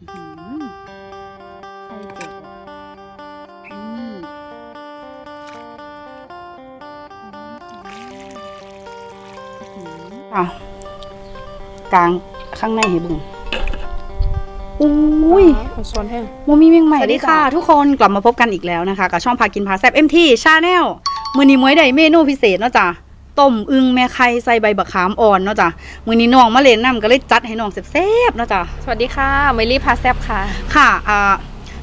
อื้อหือไข่เป็ดว่ะอืมอื้อหืออะกลางข้างในให้เบึงอุ้ยมันซอนแห้งโมมีเมียงใหม่สวัสดีด้วยค่ะจ้ะทุกคนกลับมาพบกันอีกแล้วนะคะ กับช่องพากินพาแซบเอ็มทีชาแนลมือนี้มวยได้เมนูพิเศษเนาะจ้ะ ต้มอึงแม่ไข่ใส่ใบบักขามอ่อนเนาะจ้ะมือนี้น้องมาเล่นน้ำก็เลยจัดให้น้องแซ่บๆเนาะจ้ะสวัสดีค่ะเมลี่พาแซบค่ะ ค่ะอ่า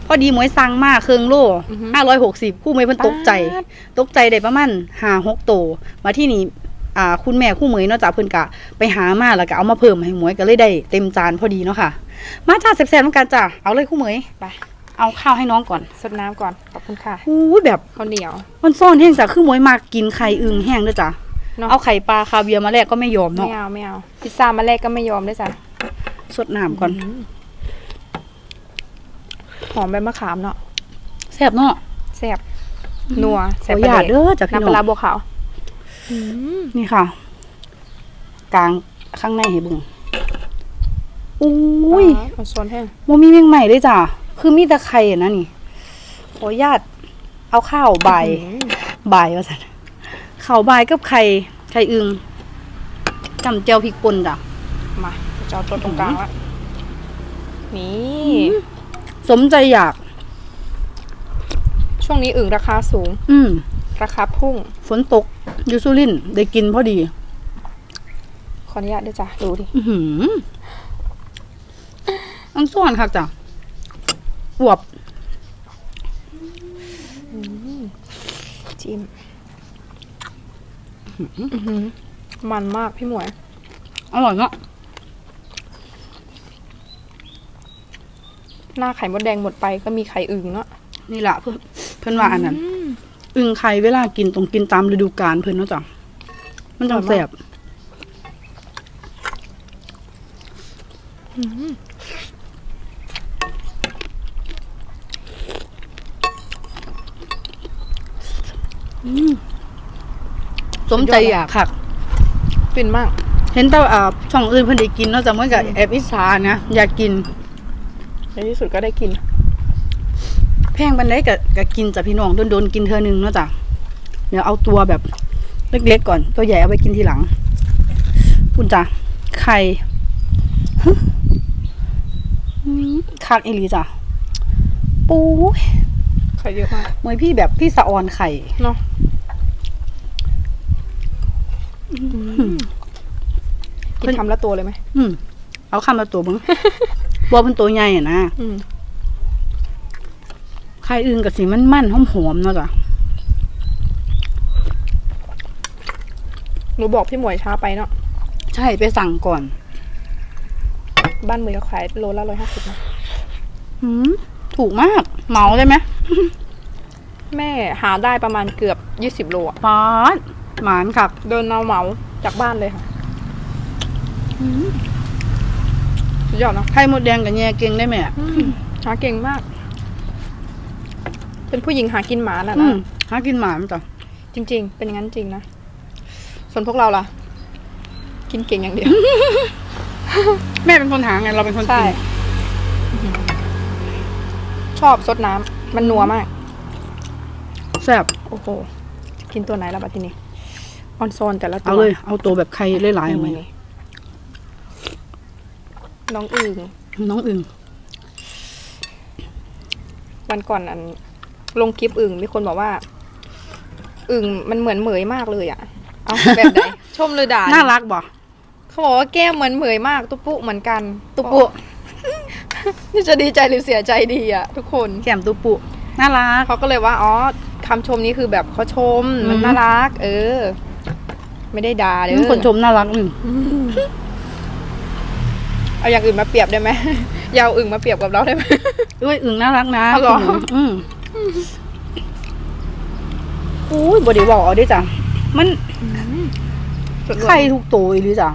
พอดีมวยสั่งมาเครื่องโลอือฮึห้าร้อยหกสิบคู่มวยเพิ่นตกใจป๊าดตกใจได้ประมาณห้าหกโตวมาที่นี่อ่าคุณแม่คู่เหมยเนาะจ้ะเพิ่นกะไปหามาแล้วก็เอามาเพิ่มให้หมวยก็เลยได้เต็มจานพอดีเนาะค่ะ มาจ้าแซ่บๆเหมือนกันจ้ะเอาเลยคู่เหมยไปเอาข้าวให้น้องก่อนสดน้ำก่อนขอบคุณค่ะอู้ยแบบข้าวเหนียว มันซ่อนแห้งจ้ะคือหมวยมากกินไข่อึ่งแห้งด้วยจ้ะ เนาะเอาไข่ปลาคาเวียร์มาแลกก็ไม่ยอมไม่เนาะเอาไม่เอา พิซซ่ามาแรกก็ไม่ยอมด้วยจ้ะสดน้ำก่อนหอมใบมะขามเนาะแซ่บเนาะแซ่บนัวขแซ่อบอประนุญาตเดเด้อจ้ะพี่น้ำน้ปอลางร้าบัวขาวนี่ค่ะ กลางข้างในให้เบึงอุ้ยมันซอนแห้งโมมีเมียงใหม่ด้วยจ้ะคือมีแต่ไข่อะนะนี่ขออนุญาตเอาข้าวใบายอืมบ่ายว่าสัน ข้าวใบายกับไข่ไข่อึงจำเจียวพริกป่นจ้ะมาจะเอาตัวตรงกลางละนี่สมใจอยาก ช่วงนี้อึ่งราคาสูง อืมราคาพุ่ง ฝนตกอยูซูลินทร์ได้กินพอดี ขออนุญาตด้วยจ้ะ ดูดิอือหืออันส่วนค่ะจ้ะอวบจิ้มอื้อหือ มันมากพี่หมวย อร่อยเนาะหน้าไข่มดแดงหมดไปก็มีไข่อึ่งเนาะนี่แหละเพื่อนเพื่อนว่าอันนั้น อึงไข่เวลากินต้องกินตามฤดูกาลเพื่อนเนาะจ้ะมันจังแสบอืม สมใจอยากค่ะฟินมาก เห็นแต่อ่าช่องอื่นเพิ่นได้กินเนาะจ้ะเมื่อกับแอบอิสานะ อยากกิน ในที่สุดก็ได้กิน แพงบันไดก็ก็กินจ้ะพี่น้องโดนๆกินเธอหนึงเนาะจ้ะเดี๋ยวเอาตัวแบบเล็กๆก่อน ตัวใหญ่เอาไปกินทีหลัง คุณจ้ะไข่ฮึอืมคักอีหลีจ้ะปูยไข่เยอะมากมวยพี่แบบพี่สะออนไข่ เนาะ กินทำละตัวเลยไหมอืมเอาคำละตัวมึงบัวเป็นตัวใหญ่อะนะอืมไข่อื่นกับสีมันมันๆหอมๆเนาะจ้ะหนูบอกพี่หมวยช้าไปเนาะใช่ไปสั่งก่อน บ้านเมืองขายโลละร้อยห้าสิบนะอืมถูกมากเหมาได้ไหมแม่หาได้ประมาณเกือบยี่สิบโลอะปาด หมานครับเดินเอาเหมาจากบ้านเลยค่ะสุดยอดเนาะไข่มดแดงกับแย่เก่งได้ไหมอะหาเก่งมาก เป็นผู้หญิงหากินหมาน่ะอืนะมหากินหมานจ้ะจริง ๆ เป็นอย่างนั้นจริงนะ ส่วนพวกเราล่ะ กินเก่งอย่างเดียว แม่เป็นคนหาไงเราเป็นคนใช่ กินชอบซดน้ำมันนัวมาก แซ่บโอ้โห กินตัวไหนแล้วบัดทีนี้ ออนโซนแต่ละตัวเอาเลย เอาตัวแบบไข่หลายๆเอาไหมนี่น้องอึ่งน้องอึ่งวันก่อนอัน ลงคลิปอึ่งมีคนบอกว่า อึ่งมันเหมือนเหมยมากเลยอะ เอาแบบไหนชมหรือด่าน่ารักบ่เขาบอกว่าแก้มเหมือนเหมยมาก ตุ๊ปุเหมือนกัน ตุปุนี่จะดีใจหรือเสียใจดีอะ ทุกคนแก้มตุปุน่ารักเขาก็เลยว่าอ๋อคำชมนี้คือแบบเขาชมมันอืมน่ารัก เออ ไม่ได้ด่าเด้อคนชมน่ารักอึ่งเอาอย่างอื่นมาเปรียบได้ไหมอยาวอึ่งมาเปรียบกับเราได้ไหมเอ้ยอึ่งน่ารักนะเอาเหรออืมอุ้ยบไดีบอกเอาด้วยจ้ะมันไข่ทุกตัวอีหรือจ้ะ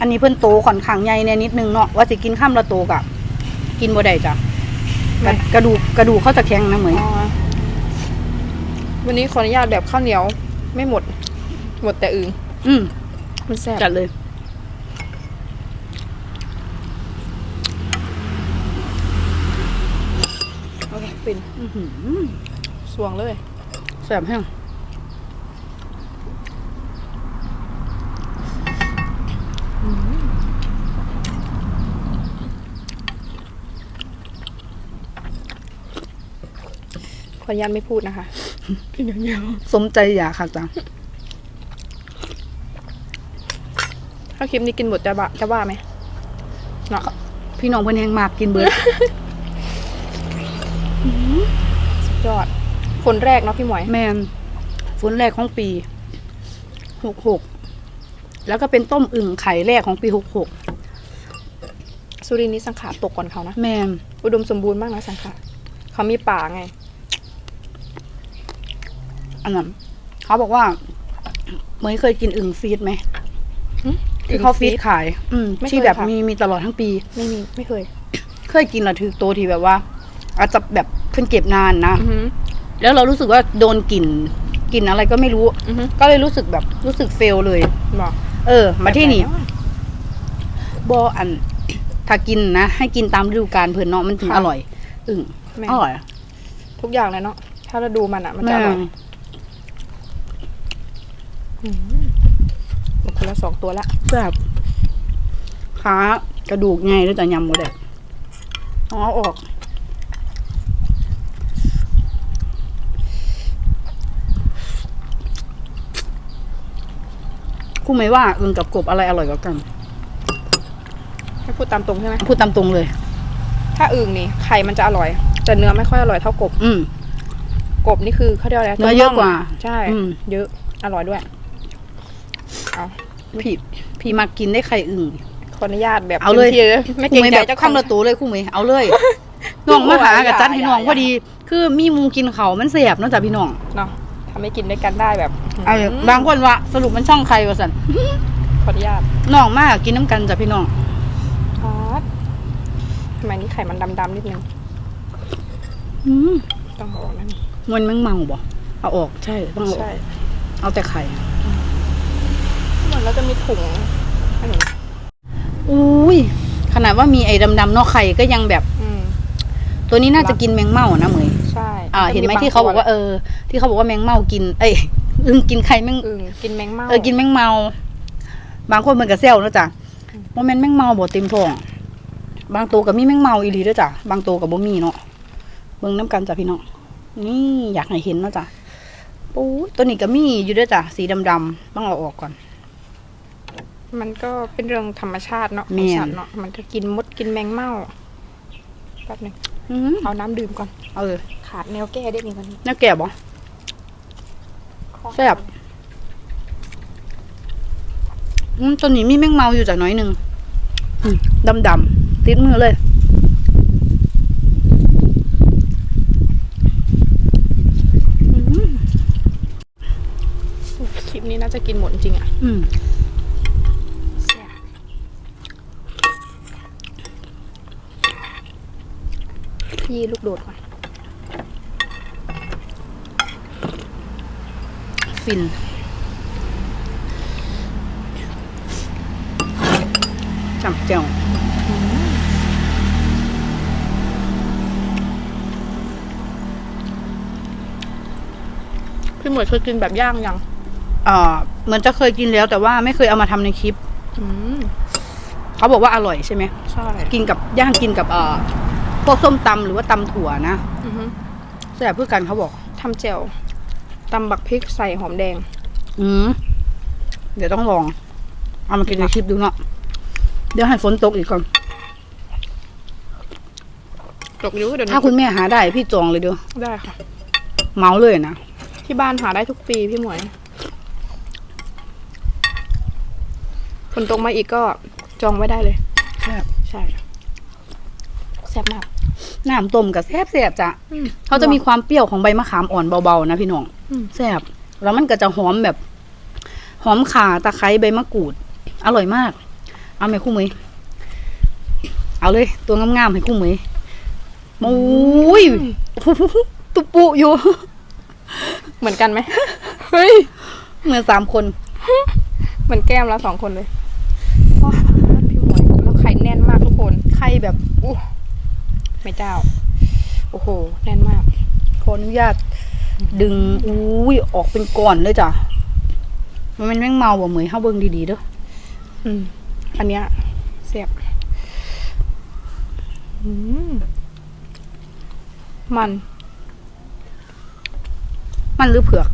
อันนี้เพิ่นโตค่อนข้างใหญ่แน่นิดนึงเนาะว่าสิกินข้ามละโตกะกินบ่ได้จ้ะกระกระดูกกระดูกเขาจะแข็งนะเหมยอ๋อวันนี้ขออนุญาตแบบข้าวเหนียว ไม่หมด หมดแต่อื่นอืมมันแซ่บจัดเลยโอเคฟินสวงเลย แซ่บแห้ง ออนุญาตไม่พูดนะคะสมใจอยากค่ะจ้ะถ้าคลิปนี้กินหมดจะบะจะว่าไหมเนาะพี่น้องเพิ่นแห้งมากกินเบิร์ดสุดยอดคนแรกเนาะพี่หมวยแมนฝนแรกของปีหกหกแล้วก็เป็นต้มอึ่งไข่แรกของปีหกหกสุรินทร์นี้สังขารตกก่อนเขานะแมนอุดมสมบูรณ์มากนะสังขารเขามีป่าไง อันนั้นเขาบอกว่าเหมยเคยกินอึ่งฟีดไหมหึที่เขาอึ่งฟีฟีดดขาย อืมไม่เคยที่แบบค่ะมีมีตลอดทั้งปี ไม่มีไม่เคย เคยกินและถือโตวที่แบบว่า อาจจะแบบเพิ่นเก็บนานนะอือหือแล้วเรารู้สึกว่าโดนกลิ่นกลิ่นอะไรก็ไม่รู้อือหือก็เลยรู้สึกแบบรู้สึกเฟลเลยบอกเออ มาที่นี่แบบไหอะบออัน ถ้ากินนะให้กินตามฤดูกาลเพื่อนเนาะมันถึงค่ะอร่อย อึ่งแม่อร่อย ทุกอย่างเลยเนาะถ้าเราดูมันอะ มันจะอร่อยแม่อืม หมดคนละสองตัวละแบบขากระดูกไงแล้วจะยำหมดเลยเอาออก คู่ไหมว่าอึ่งกับกบอะไรอร่อยกว่ากันให้พูดตามตรงใช่ไหมพูดตามตรงเลย ถ้าอึ่งนี่ไข่มันจะอร่อย แต่เนื้อไม่ค่อยอร่อยเท่ากบ อืมกบนี่คือเขาเรียกอะไรเนื้อเยอะกว่า ใช่อืมเยอะอร่อยด้วย เอาพี่พี่มากินได้ไข่อึ่งขออนุญาตแบบเอาเลยต็มที่ไม่เกรงใจแบบเจ้าขอข้างมละตัวเลยคู่ไหมเอาเลยน้องมาหากับจัดให้น้องอย่าพอดี คือมีหมูกินเขาวมันเสียบเนอกจากพี่น้องเนาะทำให้กินด้วยกันได้แบบเอามบางคนว่าสรุปมันช่องใครวะสันขออนุญาตน้องมากกินน้ำกันจ้ะพี่น้องทอดทำไมนี่ไข่มันดำๆนิดนึงอืมต้องเอาออกนั่นมันแมังเมาบ่เอาออกใช่ต้องเอาออใช่กเอาแต่ไข่ เหมือนเราจะมีถุงอันนี้อุ้ยขนาดว่ามีไอ้ดำๆเนอกไข่ก็ยังแบบ อืม ตัวนี้น่าจะกินแมงเม่านะเหมยใช่อ่า เห็นไหมบงที่เขาบอกว่าตัวเออ ที่เขาบอกว่าแมงเม่ากิน เอ้ยอึงกินไข่แมงอึ่งกินแมงเม่าเออกินแมงเมา บางคนมันก็เซลเนอะจ้ะโมเมนแมงเมาบ่เต็มท้อง บางตัวก็มีแมงเมาอีหลีด้วยจ้ะบางตัวก็บ่มีเนาะเบิ่งน้ำกันจ้ะพี่น้องนี่อยากให้เห็นเนาะจ้ะปู๊ยตัวนี้ก็มีอยู่ด้วยจ้ะสีดำๆต้องเอาออกก่อน มันก็เป็นเรื่องธรรมชาติเนาะขแม่องนสัตว์เนาะมันก็กินมดกินแมงเม่าแป๊บหนึงอืมเอาน้ำดื่มก่อน เอาเลยขาดแนวแก้ได้นี่วันนี้น่าแก่บ่แซ่บอืมตัวนี้มีแมงเมาอยู่จ้ะน้อยหนึ่งอืมดำๆติดมือเลยอืมคลิปนี้น่าจะกินหมดจริงๆอะ อืม แซ่บ พี่ลูกโดดก่อน ฟิน จับเจียวพี่หมวยเคยกินแบบย่างยังอ่าเหมือนจะเคยกินแล้วแต่ว่าไม่เคยเอามาทำในคลิป อืมเขาบอกว่าอร่อยใช่ไหมใช่ กินกับย่างกินกับเอ่อ พวกส้มตำหรือว่าตำถั่วนะอือฮึแซ่บเพื่อกันเขาบอก ทำเจลตำบักพริกใส่หอมแดง อืมเดี๋ยวต้องลอง เอามากินในคลิปดูเนาะเดี๋ยวให้ฝนตกอีกก่อน ตกอยุเดี๋ยวถ้านี้คุณแม่หาได้พี่จองเลยเดียวได้ค่ะเมาเลยนะที่บ้านหาได้ทุกปีพี่หมวยฝนตกมาอีกก็จองไว้ได้เลยแซ่บใช่ แซ่บมากน้ำต้มกับแซ่บแซ่บจ้ะอืมเขาจะมีความเปรี้ยวของใบมะขามอ่อนเบาๆนะพี่น้องอืมแซ่บแล้วมันก็จะหอมแบบ หอมข่าตะไคร้ใบมะกรูด อร่อยมาก เอาไหมคู่มือเอาเลย ตัวงามๆให้คู่มือโอ้ยตุปุอยู่ เหมือนกันไหมเฮ้ยเหมือนสามคน เหมือนแก้มแล้วสองคนเลยว้าวพี่หมวยแล้วไข่แน่นมากทุกคนไข่แบบอู้ ไม่เจ้า โอ้โห แน่นมาก ขออนุญาต ดึงอุ้ยออกเป็นก้อนเลยจ้ะ มันเป็นแมงเมาบ่เหมยเฮาเบิ่งดีๆเด้ออืม อันเนี้ยเสียบอืมมัน มันหรือเผือก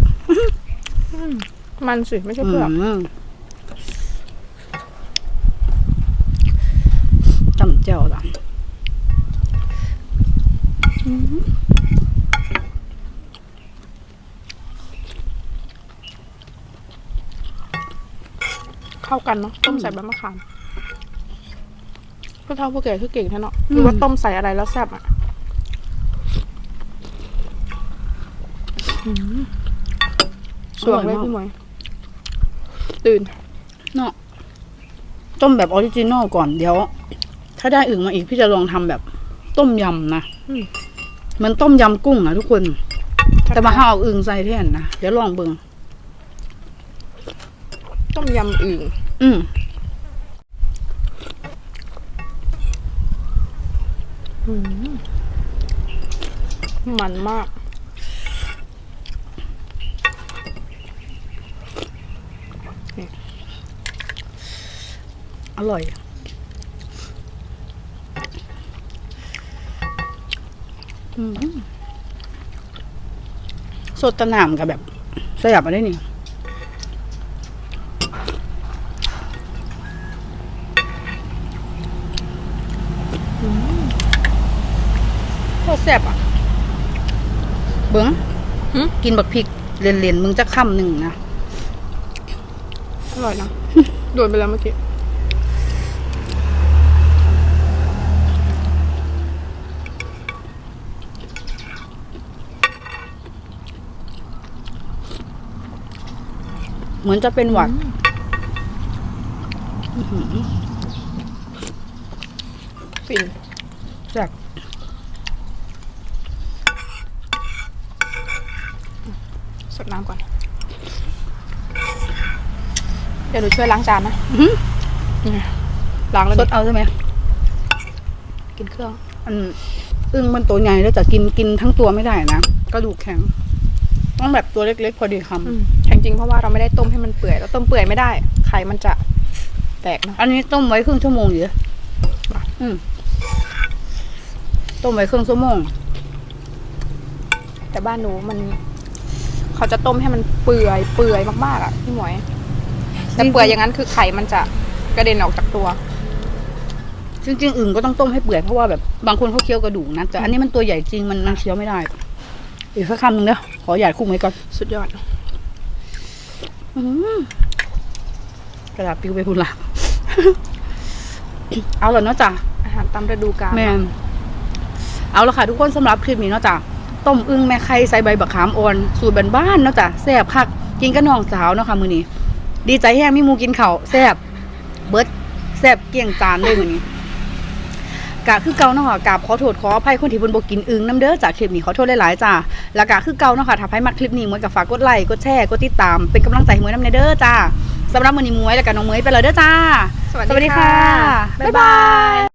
มันสิ ไม่ใช่เผือกมจำเจ้าจ้ะ เข้ากันเนาะต้มใส่ใบมะขามพ่อเท่าพ่อแก่คือเก่งแท้เนาะหรือว่าต้มใส่อะไรแล้วแซ่บอะอืมสวงเลยพี่หมวยตื่น เนาะต้มแบบออริจินอลก่อนเดี๋ยว ถ้าได้อึ่งมาอีกพี่จะลองทำแบบ ต้มยำนะอื มเหมันต้มยำกุ้งนะทุกคน แต่มาห้าเอาอึ่งใส่แทนนะเดี๋ยวลองเบิ่งต้มยำอึ่งอืมมันมาก อร่อย อืม สดตะหนามกับแบบสยับมาได้นี่โคตรแซ่บอะ เบิ้งหึกินบักพริกเรียนๆมึงจะค่ำหนึ่งนะ อร่อยนะ โดนไปแล้วเมื่อกี้ เหมือนจะเป็นหวัดฟินจากสดน้ำก่อน เดี๋ยวหนูช่วยล้างจานนะนี่ล้างแล้วสดิดเอาใช่ไหม กินเครื่อง อันอึ้งมันตัวใหญ่แล้วจะกินกินทั้งตัวไม่ได้นะ กระดูกแข็ง ต้องแบบตัวเล็กๆ พอดีคอื มแข็งจริงเพราะว่าเราไม่ได้ต้มให้มันเปื่อยเราต้มเปื่อยไม่ได้ ไข่มันจะแตกเนอะำอันนี้ต้มไว้ครึ่งชั่วโมงอยู่เลยว่ะอืมต้มไว้ครึ่งชั่วโมง แต่บ้านหนูมัน เขาจะต้มให้มันเปื่อยเปื่อยมากๆอะพี่หมวยแต่เปื่อยอย่างนั้นคือไข่มันจะกระเด็นออกจากตัวจริงๆอึ่งก็ต้องต้มให้เปื่อยเพราะว่าแบบบางคนเขาเคี้ยวกระดูกนะแต่อันนี้มันตัวใหญ่จริงมันมันเคี้ยวไม่ได้อีกสักคำหนึ่งเด้อขอหยาดคุ้มไว้ก่อนสุดยอดอืม กระดาษปิวไปคุณละเอาแล้วเนาะจ้ะอาหารตามฤดูกาลแมนเอาละค่ะทุกคนสำหรับคลิปนี้เนาะจ้ะต้มอึ่งแม่ไข่ใส่ใบบักขามอ่อนสูตรบ้านๆเนาะจ้ะแซ่บคักกินกับน้องสาวเนาะค่ะมื้อนี้ ดีใจแฮงมีหมูกินข้าวแซ่บเบิดแซ่บเกลี่ยงจานเลยมื้อนี้ กะคือเก่าเนาะค่ะกราบขอโทษขออภัยคนที่เพิ่นบ่กินอึ่งน้ำเด้อจากคลิปนี้ขอโทษหลายๆจ้าแล้วก็คือเก่าเนาะค่ะถ้าใครมักคลิปนี้มวยก็ฝากกดไลค์กดแชร์กดติดตามเป็นกำลังใจให้มวยนำในเด้อจ้าสำหรับมื้อนี้มวยแล้วก็น้องมวยไปแล้วเด้อจ้าสวัสดีค่ะ บ๊ายบาย